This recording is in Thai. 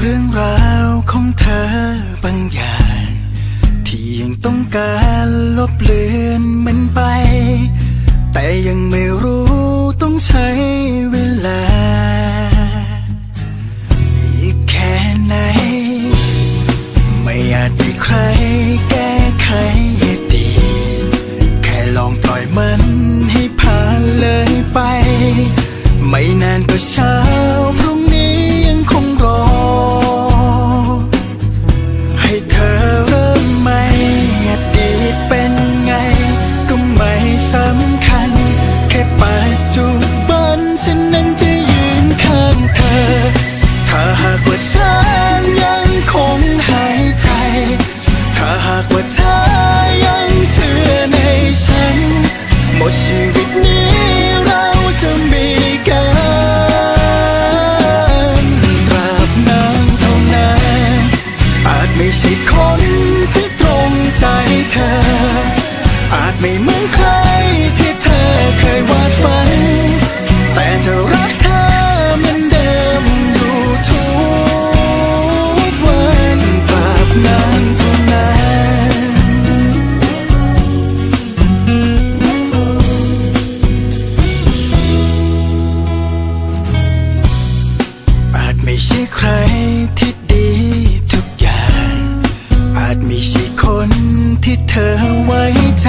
เรื่องราวของเธอบางอย่าง ที่ยังต้องการลบเลือนมันไป แต่ยังไม่รู้ต้องใช้เวลา อีกแค่ไหน ไม่อาจมีใคร ให้เธอเริ่มใหม่อดีตเป็นไง ก็ไม่สำคัญ แค่ปัจจุบันฉันนั้นจะยืนข้างเธอ ถ้าหากว่าฉันยังคงหายใจ ถ้าหากว่าเธอ ไม่ใช่คนที่ตรงใจเธอ อาจไม่เหมือนใครที่เธอเคยวาดฝัน แต่จะรักเธอเหมือนเดิมอยู่ทุกวันตราบนานเท่านั้น อาจไม่ใช่ใครที่ดี ใช่คนที่เธอไว้ใจ